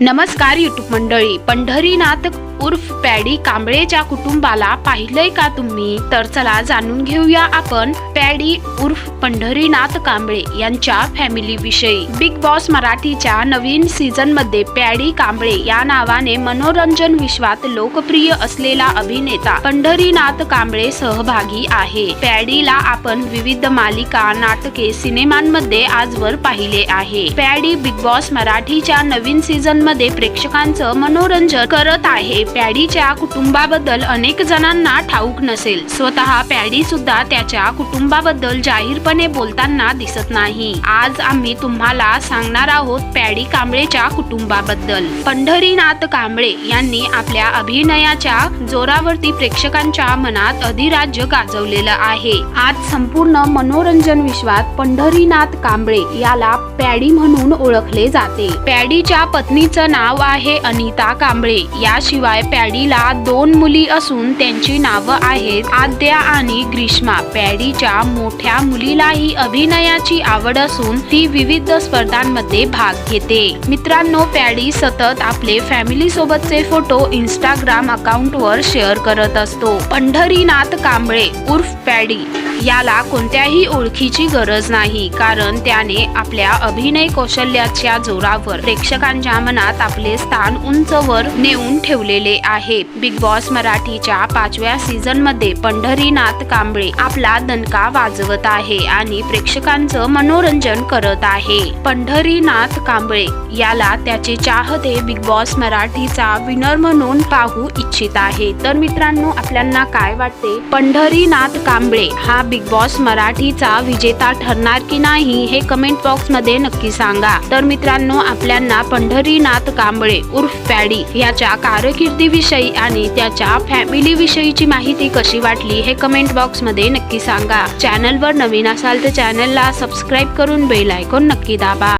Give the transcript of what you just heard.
नमस्कार युट्यूब मंडळी. पंढरीनाथ उर्फ पॅडी कांबळेच्या कुटुंबाला पाहिलंय का तुम्ही? तर चला जाणून घेऊया आपण पॅडी उर्फ पंढरीनाथ कांबळे यांच्या फॅमिली विषयी. बिग बॉस मराठीच्या नवीन सीझनमध्ये पॅडी कांबळे या नावाने मनोरंजन विश्वात लोकप्रिय असलेला अभिनेता पंढरीनाथ कांबळे सहभागी आहे. पॅडीला आपण विविध मालिका नाटके सिनेमांमध्ये आजवर पाहिले आहे. पॅडी बिग बॉस मराठीच्या नवीन सीझनमध्ये प्रेक्षकांचं मनोरंजन करत आहे. पॅडीच्या कुटुंबाबद्दल अनेक जणांना ठाऊक नसेल. स्वतः पॅडी सुद्धा त्याच्या कुटुंबाबद्दल जाहीरपणे बोलताना दिसत नाही. आज आम्ही तुम्हाला सांगणार आहोत पॅडी कांबळेच्या कुटुंबाबद्दल. पंढरीनाथ कांबळे यांनी आपल्या अभिनयाच्या जोरावरती प्रेक्षकांच्या मनात अधिराज्य गाजवलेलं आहे. आज संपूर्ण मनोरंजन विश्वात पंढरीनाथ कांबळे याला पॅडी म्हणून ओळखले जाते. पॅडीच्या पत्नीचं नाव आहे अनिता कांबळे. याशिवाय पॅडीला दोन मुली असून त्यांची नावं आहेत आद्या आणि ग्रीष्मा. पॅडीच्या मोठ्या मुलीलाही अभिनयाची आवड असून ती विविध स्पर्धांमध्ये भाग घेते. मित्रांनो पॅडी सतत आपले फॅमिली सोबतचे फोटो इंस्टाग्राम अकाउंट वर शेअर करत असतो. पंढरीनाथ कांबळे उर्फ पॅडी. याला कोणत्याही ओळखीची गरज नाही कारण त्याने आपल्या अभिनय कौशल्याच्या जोरावर प्रेक्षकांच्या मनात आपले स्थान उंचवर नेऊन ठेवलेले आहे. बिग बॉस मराठीच्या पाचव्या सीझनमध्ये पंढरीनाथ कांबळे आपला दणका वाजवत आहे आणि प्रेक्षकांचं मनोरंजन करत आहे. पंढरीनाथ कांबळे याला त्याचे चाहते बिग बॉस मराठीचा विनर म्हणून पाहू इच्छित आहे. तर मित्रांनो आपल्यांना काय वाटते? पंढरीनाथ कांबळे हा बिग बॉस मराठीचा विजेता ठरणार की नाही हे कमेंट बॉक्समध्ये नक्की सांगा. तर मित्रांनो आपल्यांना पंढरीनाथ कांबळे उर्फ पॅडी याच्या कारकिर्दीविषयी आणि त्याच्या फॅमिली विषयीची माहिती कशी वाटली हे कमेंट बॉक्समध्ये नक्की सांगा. चॅनलवर नवीन असाल तर चॅनलला सबस्क्राईब करून बेल आयकॉन नक्की दाबा.